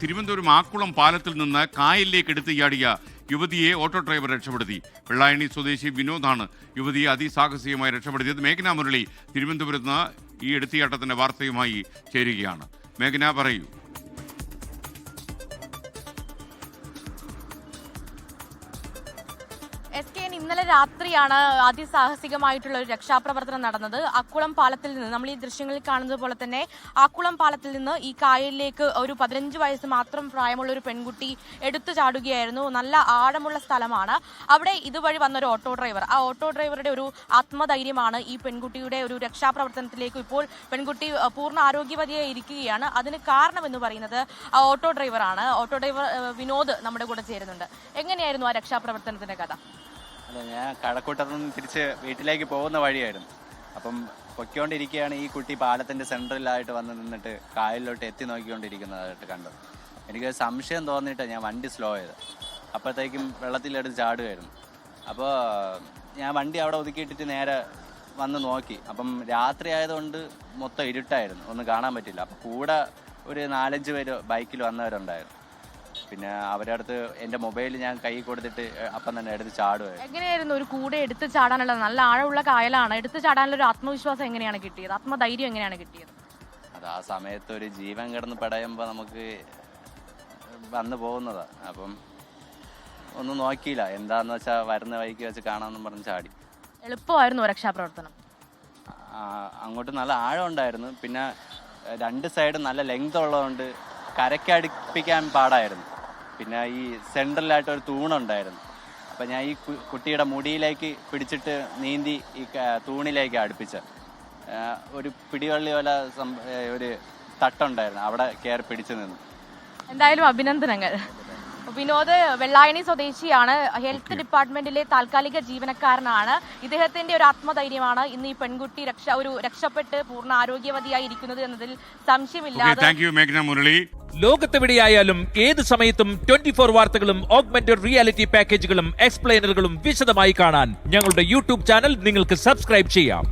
തിരുവനന്തപുരം ആക്കുളം പാലത്തിൽ നിന്ന് കായലിലേക്ക് എടുത്ത് ചാടിയ യുവതിയെ ഓട്ടോ ഡ്രൈവർ രക്ഷപ്പെടുത്തി. വെള്ളായണി സ്വദേശി വിനോദാണ് യുവതിയെ അതിസാഹസികമായി രക്ഷപ്പെടുത്തിയത്. മേഘന മുരളി തിരുവനന്തപുരത്ത് ഈ എടുത്തിയാട്ടത്തിന്റെ വാർത്തയുമായി ചേരുകയാണ്. മേഘന പറയൂ. എസ് കെ ഇന്നലെ രാത്രിയാണ് അതിസാഹസികമായിട്ടുള്ള ഒരു രക്ഷാപ്രവർത്തനം നടന്നത്. അക്കുളം പാലത്തിൽ നിന്ന് നമ്മൾ ഈ ദൃശ്യങ്ങളിൽ കാണുന്നത് പോലെ തന്നെ അക്കുളം പാലത്തിൽ നിന്ന് ഈ കായലിലേക്ക് ഒരു പതിനഞ്ച് വയസ്സ് മാത്രം പ്രായമുള്ള ഒരു പെൺകുട്ടി എടുത്തു ചാടുകയായിരുന്നു. നല്ല ആഴമുള്ള സ്ഥലമാണ്. അവിടെ ഇതുവഴി വന്ന ഒരു ഓട്ടോ ഡ്രൈവർ. ആ ഓട്ടോ ഡ്രൈവറുടെ ഒരു ആത്മധൈര്യമാണ് ഈ പെൺകുട്ടിയുടെ ഒരു രക്ഷാപ്രവർത്തനത്തിലേക്ക് ഇപ്പോൾ പെൺകുട്ടി പൂർണ ആരോഗ്യവതിയായി ഇരിക്കുകയാണ്. അതിന് കാരണം എന്ന് പറയുന്നത് ആ ഓട്ടോ ഡ്രൈവറാണ്. ഓട്ടോ ഡ്രൈവർ വിനോദ് നമ്മുടെ കൂടെ ചേരുന്നുണ്ട്. എങ്ങനെയായിരുന്നു ആ രക്ഷാപ്രവർത്തനത്തിന്റെ കഥ? അല്ല ഞാൻ കഴക്കൂട്ടത്തു നിന്ന് തിരിച്ച് വീട്ടിലേക്ക് പോകുന്ന വഴിയായിരുന്നു. അപ്പം പൊയ്ക്കൊണ്ടിരിക്കുകയാണ് ഈ കുട്ടി പാലത്തിന്റെ സെൻട്രലായിട്ട് വന്ന് നിന്നിട്ട് കായലിലോട്ട് എത്തി നോക്കിക്കൊണ്ടിരിക്കുന്നതായിട്ട് കണ്ടു എനിക്ക് സംശയം തോന്നിയിട്ട് ഞാൻ വണ്ടി സ്ലോ ചെയ്ത് അപ്പോഴത്തേക്കും വെള്ളത്തിലെടുത്ത് ചാടുമായിരുന്നു അപ്പോൾ ഞാൻ വണ്ടി അവിടെ ഒതുക്കിയിട്ടിട്ട് നേരെ വന്ന് നോക്കി. അപ്പം രാത്രി ആയതുകൊണ്ട് മൊത്തം ഇരുട്ടായിരുന്നു. ഒന്നും കാണാൻ പറ്റില്ല. അപ്പം കൂടെ ഒരു നാലഞ്ച് പേര് ബൈക്കിൽ വന്നവരുണ്ടായിരുന്നു. പിന്നെ അവരുടെ അടുത്ത് എന്റെ മൊബൈൽ ഞാൻ കൈ കൊടുത്തിട്ട് അപ്പം തന്നെ എടുത്ത് ചാടുമായിരുന്നു എങ്ങനെയായിരുന്നു ഒരു കൂടെ എടുത്ത് ചാടാനുള്ള നല്ല ആഴമുള്ള കായലാണ്. എടുത്ത് ചാടാനുള്ള ഒരു ആത്മവിശ്വാസം എങ്ങനെയാണ് കിട്ടിയത്? ആത്മധൈര്യം എങ്ങനെയാണ് കിട്ടിയത്? അത് ആ സമയത്ത് ഒരു ജീവൻ കിടന്ന് പടയുമ്പോൾ നമുക്ക് വന്നു പോകുന്നതാ. അപ്പം ഒന്നും നോക്കിയില്ല. എന്താന്ന് വെച്ചാൽ വരുന്ന വഴിക്ക് വെച്ച് കാണാമെന്നും പറഞ്ഞ് ചാടി. എളുപ്പമായിരുന്നു രക്ഷാപ്രവർത്തനം? ആ, അങ്ങോട്ട് നല്ല ആഴം ഉണ്ടായിരുന്നു. പിന്നെ രണ്ട് സൈഡും നല്ല ലെങ്ത് ഉള്ളതുകൊണ്ട് കരക്കടുപ്പിക്കാൻ പാടായിരുന്നു. പിന്നെ ഈ സെൻട്രലായിട്ട് ഒരു തൂണുണ്ടായിരുന്നു. അപ്പം ഞാൻ ഈ കുട്ടിയുടെ മുടിയിലേക്ക് പിടിച്ചിട്ട് നീന്തി ഈ തൂണിലേക്ക് അടുപ്പിച്ച്. ഒരു പിടിവള്ളി പോലെ ഒരു തട്ടുണ്ടായിരുന്നു. അവിടെ കയറി പിടിച്ചു നിന്നു. എന്തായാലും അഭിനന്ദനങ്ങൾ. വിനോദ് വെള്ളായണി സ്വദേശിയാണ്. ഹെൽത്ത് ഡിപ്പാർട്ട്മെന്റിലെ താൽക്കാലിക ജീവനക്കാരനാണ്. ഇദ്ദേഹത്തിന്റെ ഒരു ആത്മധൈര്യമാണ് ഇന്ന് ഈ പെൺകുട്ടി രക്ഷ ഒരു രക്ഷപ്പെട്ട് പൂർണ ആരോഗ്യവതിയായി ഇരിക്കുന്നത് എന്നതിൽ സംശയമില്ലാതെ താങ്ക് മേഘന മുരളി. ലോകത്തെവിടെയായാലും ഏത് സമയത്തും ട്വന്റി ഫോർ വാർത്തകളും ഓഗ്മെന്റഡ് റിയാലിറ്റി പാക്കേജുകളും എക്സ്പ്ലെയിനറുകളും വിശദമായി കാണാൻ ഞങ്ങളുടെ യൂട്യൂബ് ചാനൽ നിങ്ങൾക്ക് സബ്സ്ക്രൈബ് ചെയ്യാം.